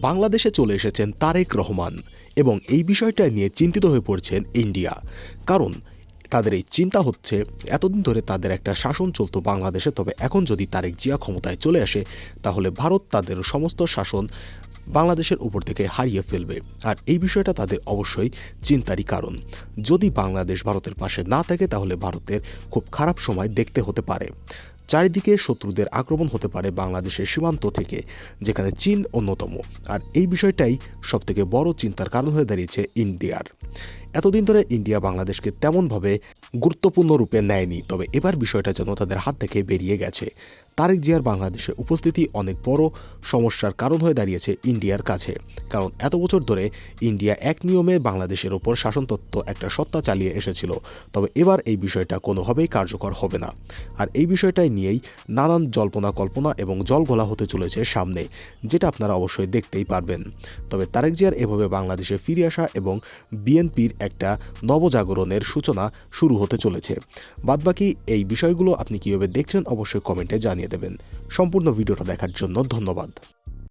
বাংলাদেশে চলে এসেছেন তারেক রহমান এবং এই বিষয়টা নিয়ে চিন্তিত হয়ে পড়ছেন ইন্ডিয়া। কারণ তাদের এই চিন্তা হচ্ছে, এতদিন ধরে তাদের একটা শাসন চলতো বাংলাদেশে, তবে এখন যদি তারেক জিয়া ক্ষমতায় চলে আসে, তাহলে ভারত তাদের সমস্ত শাসন বাংলাদেশের উপর থেকে হারিয়ে ফেলবে। আর এই বিষয়টা তাদের অবশ্যই চিন্তারই কারণ। যদি বাংলাদেশ ভারতের পাশে না থাকে, তাহলে ভারতের খুব খারাপ সময় দেখতে হতে পারে। চারিদিকে শত্রুদের আক্রমণ হতে পারে বাংলাদেশের সীমান্ত থেকে, যেখানে চীন অন্যতম। আর এই বিষয়টাই সবথেকে বড় চিন্তার কারণ হয়ে দাঁড়িয়েছে ইন্ডিয়ার। এতদিন ধরে ইন্ডিয়া বাংলাদেশকে তেমনভাবে গুরুত্বপূর্ণ রূপে নেয়নি, তবে এবার বিষয়টা যেন তাদের হাত থেকে বেরিয়ে গেছে। তারেক জিয়ার বাংলাদেশে উপস্থিতি অনেক বড় সমস্যার কারণ হয়ে দাঁড়িয়েছে ইন্ডিয়ার কাছে। কারণ এত বছর ধরে ইন্ডিয়া এক নিয়মে বাংলাদেশের ওপর শাসনতত্ত্ব একটা সত্তা চালিয়ে এসেছিল, তবে এবার এই বিষয়টা কোনোভাবেই কার্যকর হবে না। আর এই বিষয়টাই নিয়েই নানান জল্পনা কল্পনা এবং জলঘোলা হতে চলেছে সামনে, যেটা আপনারা অবশ্যই দেখতেই পারবেন। তবে তারেক জিয়ার এভাবে বাংলাদেশে ফিরে আসা এবং বিএনপির একটা নবজাগরণের সূচনা শুরু হতে চলেছে। বাদবাকি এই বিষয়গুলো আপনি কীভাবে দেখছেন অবশ্যই কমেন্টে জানিয়ে দেবেন। সম্পূর্ণ ভিডিওটা দেখার জন্য ধন্যবাদ।